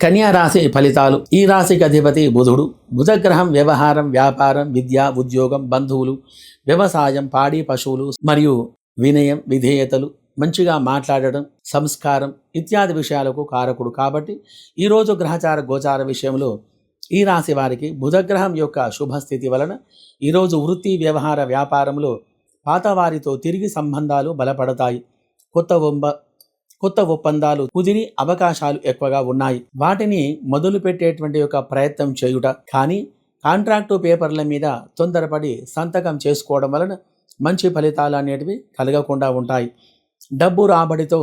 కన్యా రాశి ఫలితాలు. ఈ రాశికి అధిపతి బుధుడు. బుధగ్రహం వ్యవహారం వ్యాపారం విద్య ఉద్యోగం బంధువులు వ్యవసాయం పాడి పశువులు మరియు వినయం విధేయతలు మంచిగా మాట్లాడడం సంస్కారం ఇత్యాది విషయాలకు కారకుడు కాబట్టి ఈరోజు గ్రహచార గోచార విషయంలో ఈ రాశి వారికి బుధగ్రహం యొక్క శుభస్థితి వలన ఈరోజు వృత్తి వ్యవహార వ్యాపారంలో పాతవారితో తిరిగి సంబంధాలు బలపడతాయి. కొత్త ఒంబ కొత్త ఒప్పందాలు కుదిరి అవకాశాలు ఎక్కువగా ఉన్నాయి. వాటిని మొదలు పెట్టేటువంటి యొక్క ప్రయత్నం చేయుట. కానీ కాంట్రాక్టు పేపర్ల మీద తొందరపడి సంతకం చేసుకోవడం వలన మంచి ఫలితాలు అనేటివి కలగకుండా ఉంటాయి. డబ్బు రాబడితో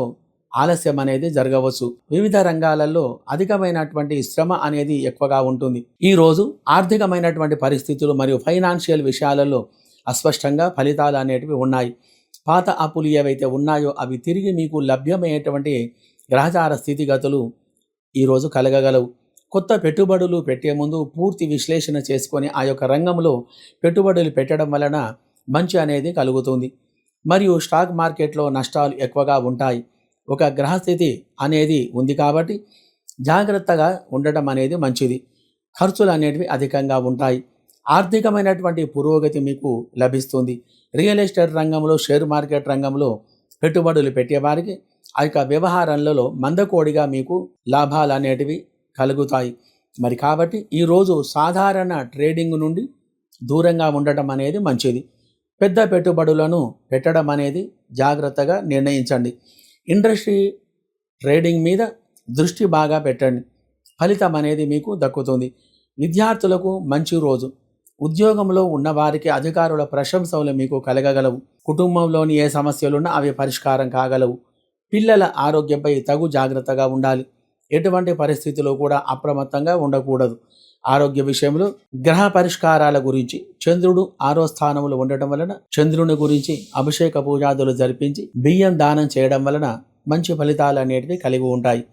ఆలస్యం అనేది జరగవచ్చు. వివిధ రంగాలలో అధికమైనటువంటి శ్రమ అనేది ఎక్కువగా ఉంటుంది. ఈ రోజు ఆర్థికమైనటువంటి పరిస్థితులు మరియు ఫైనాన్షియల్ విషయాలలో అస్పష్టంగా ఫలితాలు అనేటివి ఉన్నాయి. పాత అప్పులు ఏవైతే ఉన్నాయో అవి తిరిగి మీకు లభ్యమయ్యేటువంటి గ్రహచార స్థితిగతులు ఈరోజు కలగగలవు. కొత్త పెట్టుబడులు పెట్టే ముందు పూర్తి విశ్లేషణ చేసుకొని ఆ యొక్క రంగంలో పెట్టుబడులు పెట్టడం వలన మంచి అనేది కలుగుతుంది. మరియు స్టాక్ మార్కెట్లో నష్టాలు ఎక్కువగా ఉంటాయి. ఒక గ్రహస్థితి అనేది ఉంది కాబట్టి జాగ్రత్తగా ఉండటం అనేది మంచిది. ఖర్చులు అనేటివి అధికంగా ఉంటాయి. ఆర్థికమైనటువంటి పురోగతి మీకు లభిస్తుంది. రియల్ ఎస్టేట్ రంగంలో షేర్ మార్కెట్ రంగంలో పెట్టుబడులు పెట్టేవారికి ఆ యొక్క వ్యవహారంలో మందకోడిగా మీకు లాభాలు అనేటివి కలుగుతాయి. మరి కాబట్టి ఈరోజు సాధారణ ట్రేడింగ్ నుండి దూరంగా ఉండటం అనేది మంచిది. పెద్ద పెట్టుబడులను పెట్టడం అనేది జాగ్రత్తగా నిర్ణయించండి. ఇండస్ట్రీ ట్రేడింగ్ మీద దృష్టి బాగా పెట్టండి. ఫలితం అనేది మీకు దక్కుతుంది. విద్యార్థులకు మంచి రోజు. ఉద్యోగంలో ఉన్నవారికి అధికారుల ప్రశంసలు మీకు కలగగలవు. కుటుంబంలోని ఏ సమస్యలున్నా అవి పరిష్కారం కాగలవు. పిల్లల ఆరోగ్యంపై తగు జాగ్రత్తగా ఉండాలి. ఎటువంటి పరిస్థితిలో కూడా అప్రమత్తంగా ఉండకూడదు. ఆరోగ్య విషయంలో గ్రహ పరిష్కారాల గురించి చంద్రుడు ఆరో స్థానంలో ఉండటం వలన చంద్రుని గురించి అభిషేక పూజాదులు జరిపించి బియ్యం దానం చేయడం వలన మంచి ఫలితాలు అనేటివి కలిగి ఉంటాయి.